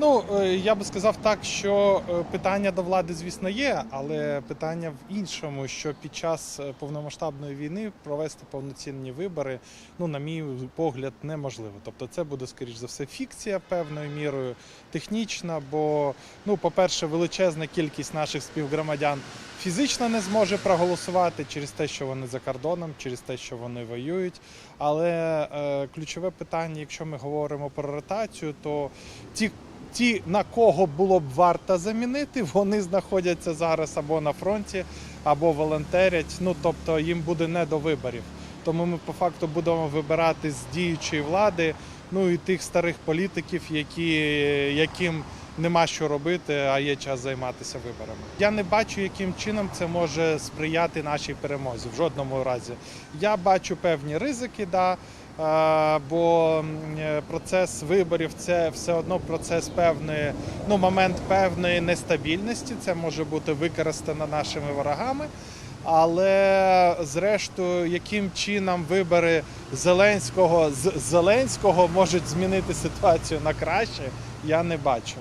Ну е, я би сказав так, що е, питання до влади, звісно, є, але питання в іншому, що під час е, повномасштабної війни провести повноцінні вибори, ну, на мій погляд, неможливо. Тобто, це буде скоріш за все фікція певною мірою, технічна, бо, ну, по-перше, величезна кількість наших співгромадян фізично не зможе проголосувати через те, що вони за кордоном, через те, що вони воюють. Але е, ключове питання, якщо ми говоримо про ротацію, то ті, ті, на кого було б варто замінити, вони знаходяться зараз або на фронті, або волонтерять. Ну тобто їм буде не до виборів. Тому ми по факту будемо вибирати з діючої влади, ну і тих старих політиків, які, яким нема що робити, а є час займатися виборами. Я не бачу, яким чином це може сприяти нашій перемозі в жодному разі. Я бачу певні ризики, да. е, Бо е, процес виборів це все одно процес певної, ну момент певної нестабільності. Це може бути використано нашими ворогами. Але зрештою, яким чином вибори Зеленського з Зеленського можуть змінити ситуацію на краще, я не бачу.